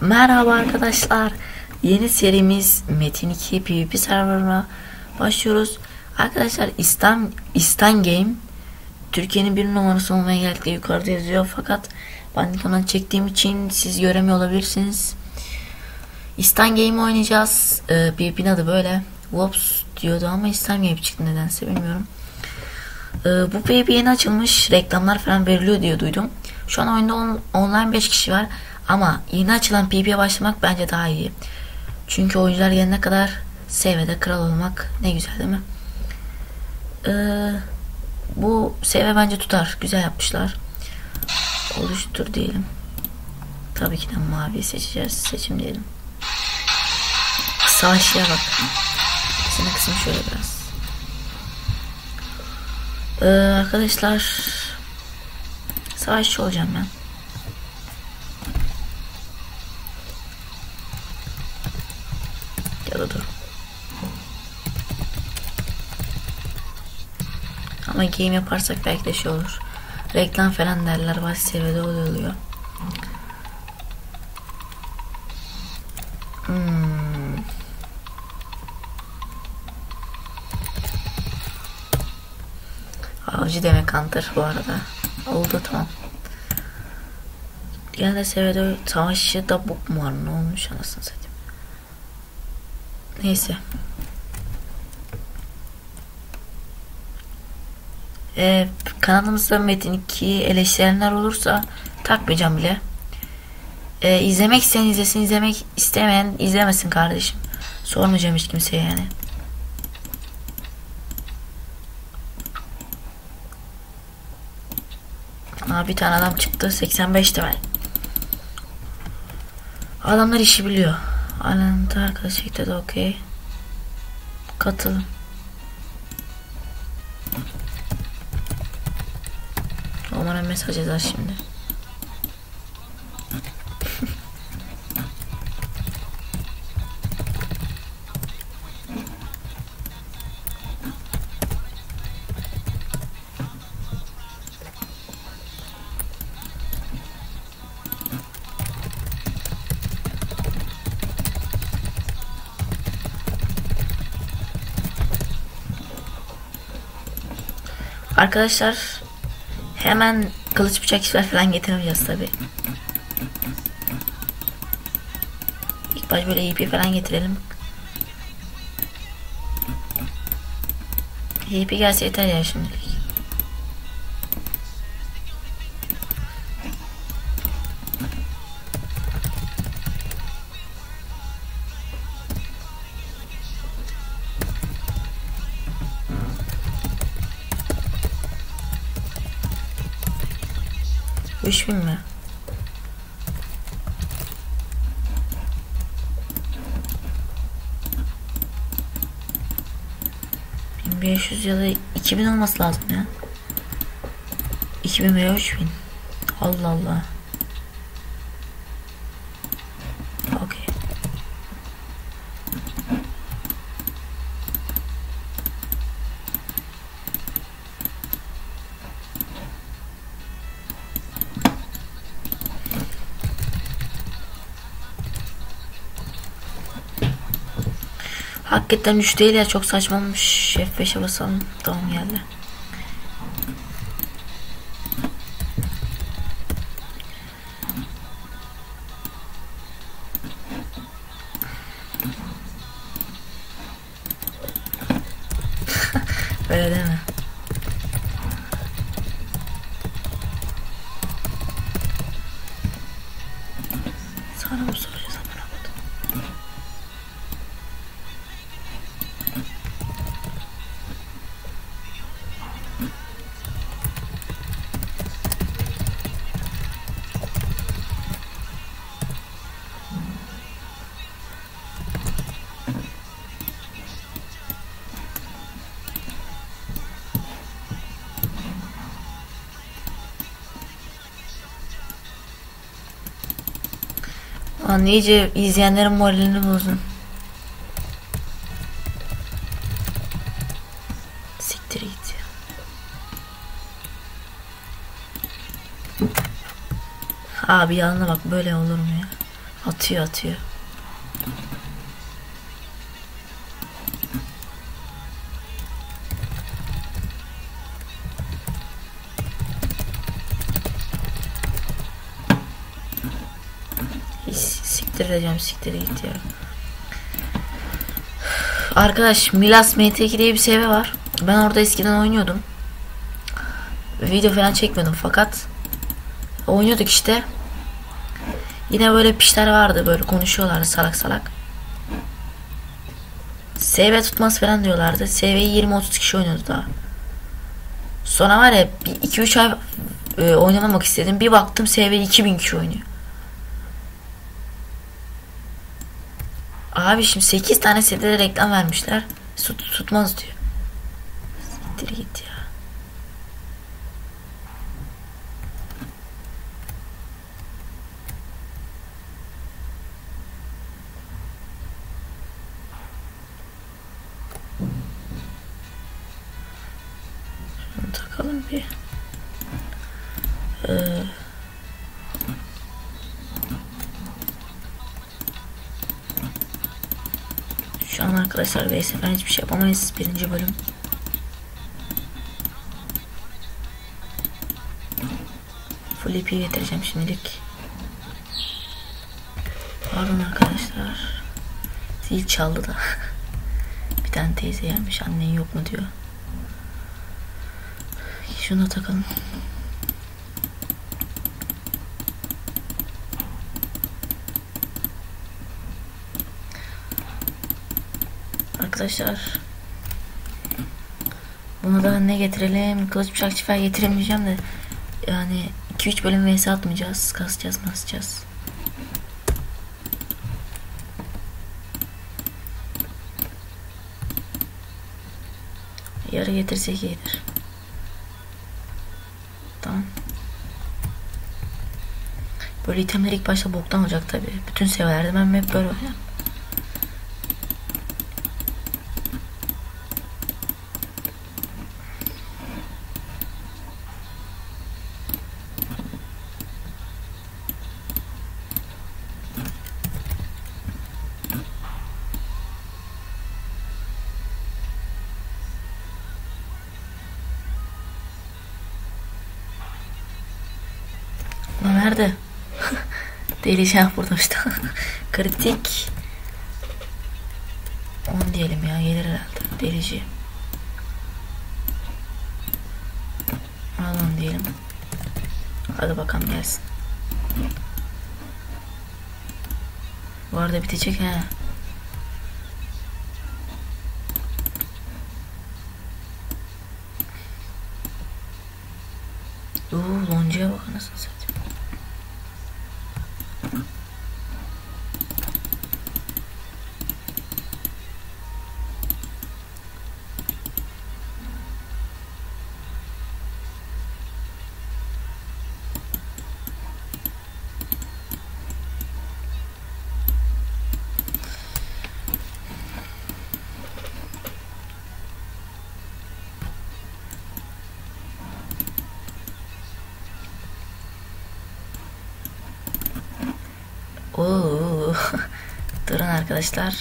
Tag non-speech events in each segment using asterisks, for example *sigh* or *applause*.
Merhaba arkadaşlar. Yeni serimiz Metin 2 PvP serverına başlıyoruz. Arkadaşlar İstan İstan Game Türkiye'nin bir numarası olmaya geldi yukarıda yazıyor fakat ben kanal çektiğim için siz göremiyor olabilirsiniz. İstan Game oynayacağız. Ee, PvP'nin adı böyle. Wops diyordu ama İstan Game çıktı nedense bilmiyorum. Ee, bu PvP yeni açılmış. Reklamlar falan veriliyor diye duydum. Şu an oyunda on, online 5 kişi var. Ama yeni açılan PvP'ye başlamak bence daha iyi. Çünkü oyuncular gelene kadar seviyede kral olmak ne güzel değil mi? Ee, bu seviye bence tutar. Güzel yapmışlar. Oluştur diyelim. Tabii ki de mavi seçeceğiz. Seçim diyelim. Savaşçıya bak. Seni kısım şöyle biraz. Ee, arkadaşlar savaşçı olacağım ben. Ya da dur. Ama game yaparsak belki de şey olur. Reklam falan derler baş seviyede oluyor. Hmm. Avcı demek Hunter bu arada. Oldu tamam. Genelde seviyede savaşçı da bok mu var ne olmuş anasını satayım. Neyse. Ee, kanalımızda Metin 2 eleştirenler olursa takmayacağım bile. Ee, izlemek isteyen izlesin, izlemek istemeyen izlemesin kardeşim. Sormayacağım hiç kimseye yani. Aa, bir tane adam çıktı 85 temel. Adamlar işi biliyor. Alanında arkadaş ekledi okey. Katılın. Romana mesaj yazar şimdi. Arkadaşlar hemen kılıç bıçak işler falan getirmeyeceğiz tabi. İlk baş böyle ip falan getirelim. ip gelse yeter ya şimdilik. Üç bin mi? Bin beş yüz ya da iki bin olması lazım ya. İki bin veya üç bin. Allah Allah. Hakikaten 3 değil ya çok saçma olmuş. F5'e basalım. Tamam geldi. *laughs* Öyle değil mi? Sana mı soracağız Lan iyice izleyenlerin moralini bozdun. Siktir git. Abi yanına bak böyle olur mu ya? Atıyor atıyor. Siktir edeceğim siktir git ya. Arkadaş Milas MT2 diye bir seviye var. Ben orada eskiden oynuyordum. Video falan çekmiyordum fakat oynuyorduk işte. Yine böyle pişler vardı böyle konuşuyorlardı salak salak. SV tutmaz falan diyorlardı. SV'yi 20-30 kişi oynuyordu daha. Sonra var ya 2-3 ay e, oynamamak istedim. Bir baktım SV 2000 kişi oynuyor. Abi şimdi 8 tane sitede reklam vermişler. Tut, tutmaz diyor. Siktir git ya. Şu an arkadaşlar VS falan hiçbir şey yapamayız. Birinci bölüm. Full IP getireceğim şimdilik. Pardon arkadaşlar. Zil çaldı da. *laughs* Bir tane teyze gelmiş annen yok mu diyor. Şunu takalım. Arkadaşlar Buna da ne getirelim? Kılıç bıçak çifer getiremeyeceğim de yani 2-3 bölüm vs atmayacağız. Kasacağız masacağız. Yarı getirsek iyidir. Tamam. Böyle itemler ilk başta boktan olacak tabi. Bütün seviyelerde ben hep böyle oynarım. Deli şey burada işte. *laughs* Kritik. 10 diyelim ya gelir herhalde. Delici. Al 10 diyelim. Hadi bakalım gelsin. Bu arada bitecek ha. Oo, loncuya bak anasını satayım. Oo. *laughs* Durun arkadaşlar.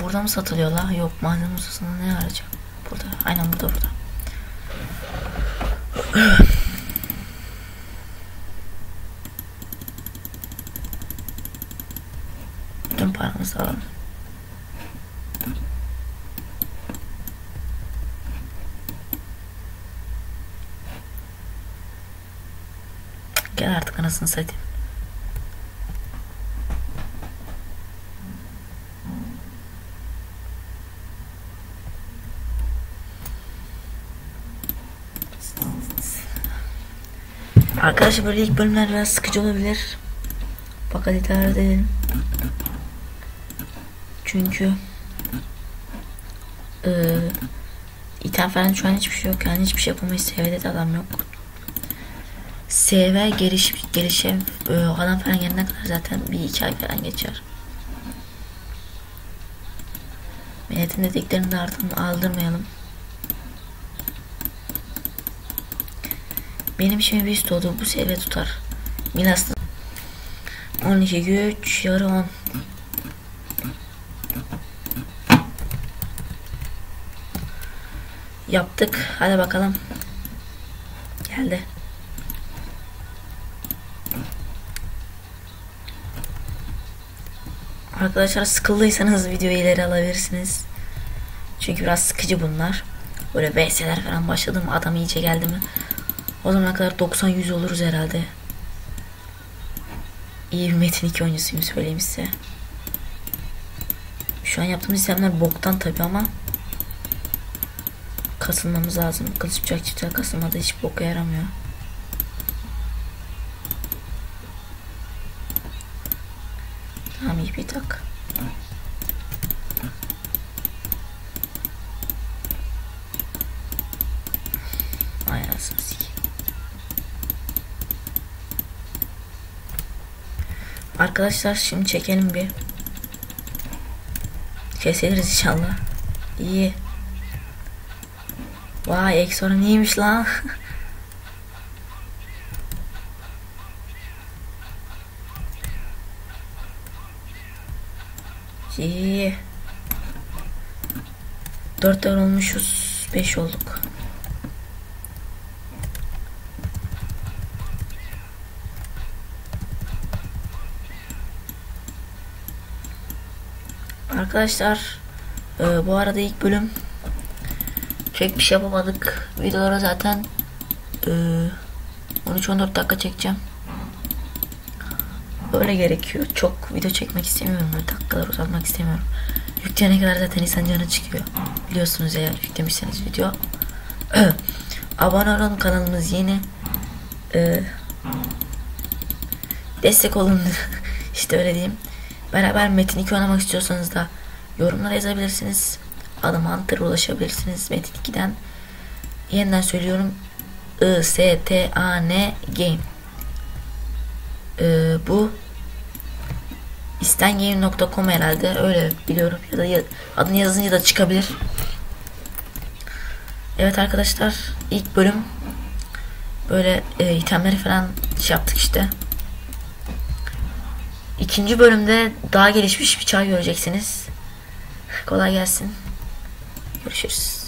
Burada mı satılıyor la? Yok malzeme ustasında ne arayacağım? Burada. Aynen burada burada. Bütün paramızı alalım. Gel artık anasını satayım. Arkadaşlar böyle ilk bölümler biraz sıkıcı olabilir. Fakat idare edelim. Çünkü item falan şu an hiçbir şey yok yani hiçbir şey yapamayız. Seviyede de adam yok. SV geliş gelişe adam falan gelene kadar zaten bir iki ay falan geçer. Milletin dediklerini de ardından aldırmayalım. Benim işime bir üst. Bu seviye tutar. Milas'ta 12 güç yarı 10. Yaptık. Hadi bakalım. Geldi. Arkadaşlar sıkıldıysanız videoyu ileri alabilirsiniz. Çünkü biraz sıkıcı bunlar. Böyle VS'ler falan başladım. Adam iyice geldi mi? O zamana kadar 90-100 oluruz herhalde. İyi bir Metin 2 oyuncusuyum söyleyeyim size. Şu an yaptığımız işlemler boktan tabi ama kasılmamız lazım. Kılıç bıçak çiftler kasılmada hiç boka yaramıyor. İyi bir tak. Arkadaşlar şimdi çekelim bir. Kesiliriz inşallah. İyi. Vay Exor'un iyiymiş lan. *laughs* İyi. Dört level olmuşuz. Beş olduk. Arkadaşlar e, bu arada ilk bölüm pek bir şey yapamadık. Videolara zaten e, 13-14 dakika çekeceğim. Böyle gerekiyor. Çok video çekmek istemiyorum. Böyle dakikalar uzatmak istemiyorum. Yükleyene kadar zaten insan canı çıkıyor. Biliyorsunuz eğer yüklemişseniz video. Abone olun kanalımız yeni. Ee, destek olun. *laughs* işte öyle diyeyim. Beraber Metin 2 oynamak istiyorsanız da yorumlara yazabilirsiniz. Adım Hunter ulaşabilirsiniz Metin 2'den. Yeniden söylüyorum. I S T A N Game. Ee, bu istengame.com herhalde öyle biliyorum ya da ya, adını yazınca da çıkabilir. Evet arkadaşlar ilk bölüm böyle e, itemleri falan şey yaptık işte. İkinci bölümde daha gelişmiş bir çay göreceksiniz. Kolay gelsin. Görüşürüz.